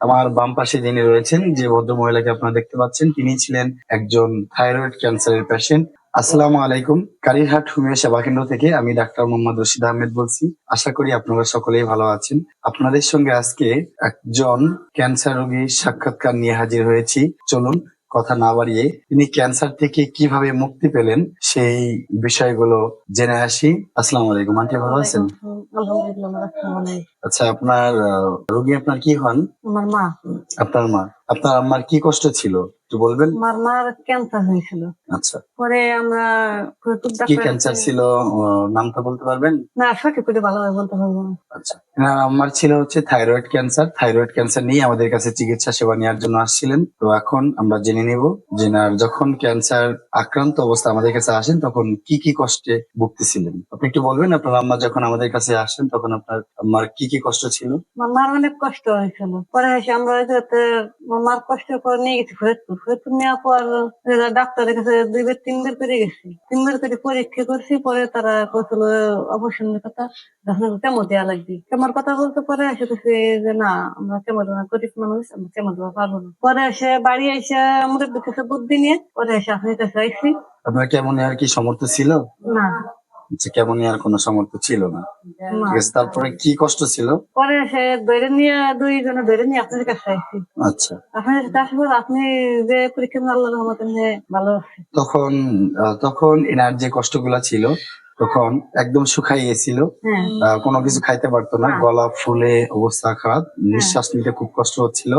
আমার বাম পাশে যিনি রয়েছেন, যে ভদ্র মহিলাকে আপনারা দেখতে পাচ্ছেন, তিনি ছিলেন একজন থাইরয়েড ক্যান্সারের পেশেন্ট আসসালামু আলাইকুম। কারিরহাট হোমিও সেবা কেন্দ্র থেকে আমি ডাক্তার মোহাম্মদ রশিদ আহমেদ বলছি। আশা করি আপনারা সকলেই ভালো আছেন। আপনাদের সঙ্গে আজকে একজন ক্যান্সার রোগীর সাক্ষাৎকার নিয়ে হাজির হয়েছি। চলুন কথা না বাড়িয়ে তিনি ক্যান্সার থেকে কীভাবে মুক্তি পেলেন সেই বিষয়গুলো জেনে আসি। আসসালামু আলাইকুম। আন্টি ভালো আছেন? আচ্ছা আপনার রোগী আপনার কি হন? আমার মা। আপনার মা। আপনার আম্মার কি কষ্ট ছিল? একটু বলবেন? আমার মার ক্যান্সার হয়েছিল। আচ্ছা। পরে আমরা কি ক্যান্সার ছিল? নামটা বলতে পারবেন? না সঠিক করে ভালোভাবে বলতে পারব আচ্ছা। এনার আম্মার ছিল হচ্ছে থাইরয়েড ক্যান্সার থাইরয়েড ক্যান্সার নিয়ে আমাদের কাছে চিকিৎসা সেবা নেওয়ার জন্য আসছিলেন। তো এখন আমরা জেনে নিব যে যখন ক্যান্সার আক্রান্ত অবস্থা আমাদের কাছে আসেন, তখন কি কি কষ্টে ভুগতেছিলেন? আপনি একটু বলবেন, আপনার আম্মা যখন আমাদের কাছে আসেন, তখন আপনার আম্মার কি কি কষ্ট ছিল? আমার মার অনেক কষ্ট হয়েছিল। পরে এসে আমরা আমার মার কষ্টের পর নিয়ে গেছি ফরিদপুর। ফরিদপুর নেওয়ার পর ডাক্তারের কাছে দুইবার, তিনবার করে গেছি। তিনবার করে পরীক্ষা করছি, পরে তারা কৌশল অপারেশনের কথা, যখন কেমো দেওয়া লাগবে? কেমোর কথা বলতে পরে এসে কিছু যে না আমরা কেমন গরিব মানুষ আমরা কেমন পারব না। পরে এসে বাড়ি এসে আমাদের কাছে বুদ্ধি নিয়ে পরে এসে আপনার কাছে আইসি আপনার কেমন আর কি সমর্থ ছিল? না। আচ্ছা কেমন আর কোনো সামর্থ্য ছিল না। ঠিক আছে তারপরে কি কষ্ট ছিল? পরে এসে ধরে নিয়ে দুইজনে ধরে নিয়ে আপনার কাছে আচ্ছা। আপনার কাছে আপনি যে পরীক্ষা আল্লাহ রহমতে ভালো তখন তখন এনার যে কষ্টগুলা ছিল তখন একদম শুকাই গেছিল হ্যাঁ কোনো কিছু খাইতে পারতো না। হ্যাঁ। গলা ফুলে অবস্থা খারাপ। নিঃশ্বাস নিতে খুব কষ্ট হচ্ছিল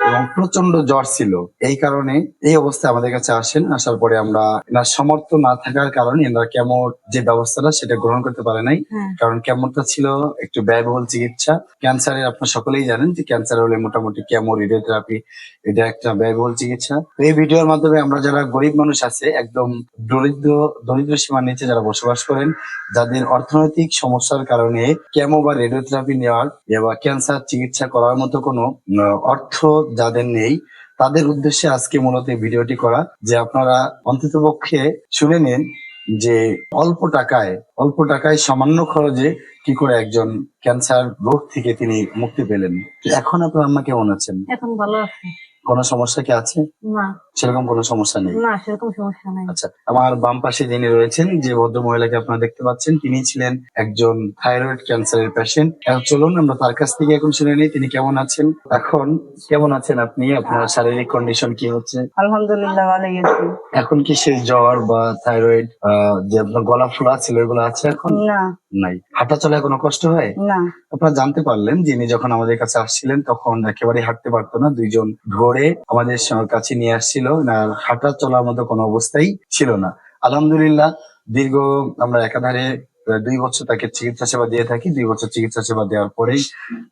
এবং প্রচণ্ড জ্বর ছিল। এই কারণে এই অবস্থায় আমাদের কাছে আসেন। আসার পরে আমরা এনার সমর্থ না থাকার কারণে এনার কেমন যে ব্যবস্থাটা সেটা গ্রহণ করতে পারে নাই। হ্যাঁ। কারণ কেমনটা ছিল একটু ব্যয়বহুল চিকিৎসা। ক্যান্সারের আপনার সকলেই জানেন যে ক্যান্সার হলে মোটামুটি কেমো রেডিওথেরাপি এটা একটা ব্যয়বহুল চিকিৎসা। এই ভিডিওর মাধ্যমে আমরা যারা গরিব মানুষ আছে একদম দরিদ্র দরিদ্র সীমার নিচে যারা বসবাস করেন যাদের অর্থনৈতিক সমস্যার কারণে কেমো বা রেডিওথেরাপি নেওয়ার বা ক্যান্সার চিকিৎসা করার মতো কোনো অর্থ যাদের নেই, তাদের উদ্দেশ্যে আজকে মূলত ভিডিওটি করা, যে আপনারা অন্ততপক্ষে শুনে নিন যে অল্প টাকায় অল্প টাকায় সামান্য খরচে কি করে একজন ক্যান্সার রোগ থেকে তিনি মুক্তি পেলেন। এখন আপনার আম্মা কেমন আছেন? এখন ভালো আছে। কোনো সমস্যা কি আছে? না। সেরকম কোনো সমস্যা নেই? না সেরকম সমস্যা নাই। আচ্ছা আমার বাম পাশে যিনি রয়েছেন যে ভদ্র মহিলাকে আপনারা দেখতে পাচ্ছেন তিনি ছিলেন একজন থাইরয়েড ক্যান্সারের পেশেন্ট চলুন আমরা তার কাছ থেকে এখন শুনে নিই তিনি কেমন আছেন? এখন কেমন আছেন আপনি? আপনার শারীরিক কন্ডিশন কি হচ্ছে? আলহামদুলিল্লাহ ভালোই আছি। এখন কি সেই জ্বর বা থাইরয়েড যে আপনার গলা ফোলা ছিল এগুলো আছে এখন? না। নাই। হাঁটা চলায় কোনো কষ্ট হয়? না। আপনারা জানতে পারলেন যিনি যখন আমাদের কাছে আসছিলেন তখন একেবারে হাঁটতে পারতো না। দুইজন ধরে আমাদের কাছে নিয়ে আসছিল। না হাঁটা চলার মতো কোনো অবস্থাই ছিল না। আলহামদুলিল্লাহ দীর্ঘ আমরা একাধারে দুই বছর তাকে চিকিৎসা সেবা দিয়ে থাকি। দুই বছর চিকিৎসা সেবা দেওয়ার পরেই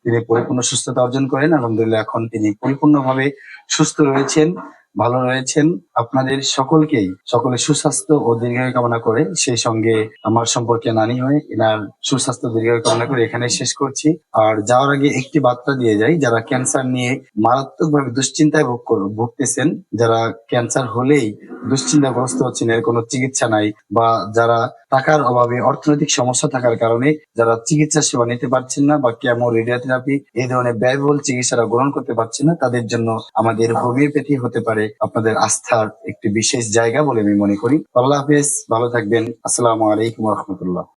তিনি পরিপূর্ণ সুস্থতা অর্জন করেন। আলহামদুলিল্লাহ এখন তিনি পরিপূর্ণভাবে সুস্থ রয়েছেন। ভালো রয়েছেন। আপনাদের সকলকেই সকলে সুস্বাস্থ্য ও দীর্ঘায়ু কামনা করে সেই সঙ্গে আমার সম্পর্কে নানি হয়ে এনার সুস্বাস্থ্য, দীর্ঘায়ু কামনা করে এখানে শেষ করছি। আর যাওয়ার আগে একটি বার্তা দিয়ে যাই, যারা ক্যান্সার নিয়ে মারাত্মকভাবে দুশ্চিন্তায় ভোগ করুন ভুগতেছেন, যারা ক্যান্সার হলেই দুশ্চিন্তাগ্রস্ত হচ্ছেন, এর কোনো চিকিৎসা নাই বা যারা টাকার অভাবে অর্থনৈতিক সমস্যা থাকার কারণে যারা চিকিৎসা সেবা নিতে পারছেন না বা কেমো রেডিওথেরাপি এই ধরনের ব্যয়বহুল চিকিৎসারা গ্রহণ করতে পারছেন না, তাদের জন্য আমাদের হোমিওপ্যাথি হতে পারে আপনাদের আস্থার একটি বিশেষ জায়গা বলে আমি মনে করি। আল্লাহ হাফেজ, ভালো থাকবেন। আসসালামু আলাইকুম রহমতুল্লাহ।